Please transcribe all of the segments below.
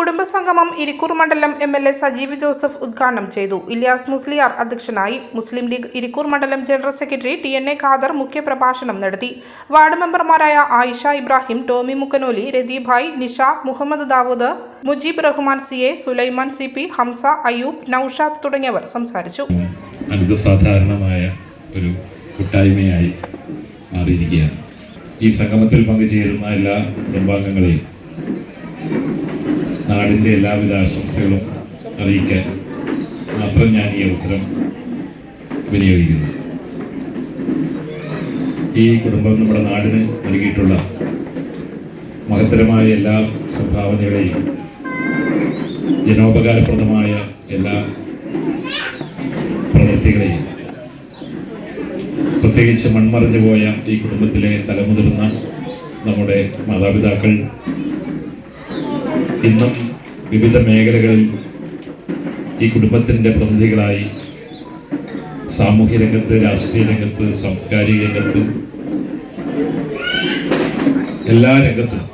കുടുംബസംഗമം ഇരിക്കൂർ മണ്ഡലം M L A Sajeev Joseph ഉദ്ഘാടനം ചെയ്തു. ഇലിയാസ് മുസ്ലിയാർ അധ്യക്ഷനായി മുസ്ലിം ലീഗ് ഇരിക്കൂർ മണ്ഡലം general secretary T N A Khader മുഖ്യപ്രഭാഷണം നടത്തി. വാർഡ് മെമ്പർമാരായ Ayisha Ibrahim Tomy Mukkanoli Radhibai Nisha Muhammad Dawood Mujeeb Rahman C A Sulaiman C P Hamsa Ayyub Noushad തുടങ്ങിയവർ സംസാരിച്ചു. സാധാരണമായ ഒരു കൂട്ടായ്മയായി മാറിയിരിക്കുകയാണ്. ഈ സംഗമത്തിൽ പങ്കുചേരുന്ന എല്ലാ കുടുംബാംഗങ്ങളെയും നാടിന്റെ എല്ലാവിധ ആശംസകളും അറിയിക്കാൻ മാത്രം ഞാൻ ഈ അവസരം വിനിയോഗിക്കുന്നു. ഈ കുടുംബം നമ്മുടെ നാടിന് നൽകിയിട്ടുള്ള മഹത്തരമായ എല്ലാ സംഭാവനകളെയും ജനോപകാരപ്രദമായ എല്ലാ പ്രവൃത്തികളെയും പ്രത്യേകിച്ച് മൺമറഞ്ഞു പോയ ഈ കുടുംബത്തിലെ തലമുതിർന്ന നമ്മുടെ മാതാപിതാക്കൾ ഇന്നും വിവിധ മേഖലകളിൽ ഈ കുടുംബത്തിന്റെ പ്രതിനിധികളായി സാമൂഹ്യ രംഗത്ത് രാഷ്ട്രീയ രംഗത്ത് സാംസ്കാരിക രംഗത്ത് എല്ലാ രംഗത്തും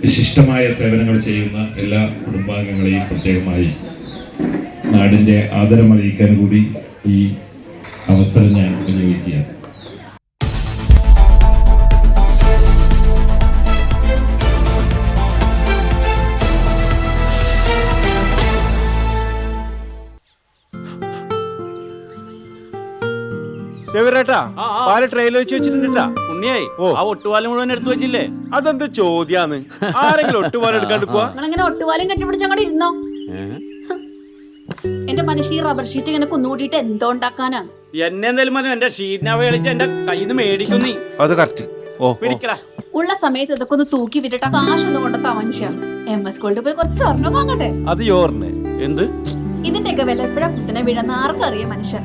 വിശിഷ്ടമായ സേവനങ്ങൾ ചെയ്യുന്ന എല്ലാ കുടുംബാംഗങ്ങളെയും പ്രത്യേകമായി നാടിന്റെ ആദരം അറിയിക്കാൻ കൂടി ഈ അവസരം ഞാൻ വിനിയോഗിക്കുകയാണ് ആ. പാൽ ട്രെയിലർ വെച്ച് വെച്ചിട്ടുണ്ടാ ഉണ്ണിയായി ഓ. ആ ഒട്ടുപാലം മുഴുവൻ എടുത്തു വെച്ചില്ലേ? അതെന്ത് ചോദ്യാന്ന്? ആരെങ്കിലും ഒട്ടുപാലം എടുക്കാണ്ടിക്കുക നിങ്ങളിങ്ങനെ ഒട്ടുപാലം കെട്ടിപ്പിടിച്ച് അങ്ങോട്ട് ഇരുന്നോ? എന്റെ മനുഷ്യ ഈ റബ്ബർ ഷീറ്റ് ഇങ്ങനെ കുന്നുകൂട്ടിയിട്ട് എന്തോ ഉണ്ടാക്കാനാ? എന്നെ എന്തായാലും മതി എന്റെ ഷീറ്റിനാവ കളിച്ച് എന്റെ കയ്യിൽ നിന്ന് മേടിക്കും നീ. അത് കറക്റ്റ് ഓ പിടിക്കടാ. ഉള്ള സമയത്ത് ഇതൊക്കെ ഒന്ന് തൂക്കി വിട്ടിട്ട് കാശൊന്നും കൊണ്ടെത്താ മനുഷ്യ. എം എസ് ഗോൾഡ് പോയി കുറച്ച് സ്വർണം വാങ്ങട്ടെ? അത് എന്ത്? ഇതിന്റെയൊക്കെ വില എപ്പോഴാ കുത്തിനെ വീഴുന്ന ആർക്കറിയാം മനുഷ്യൻ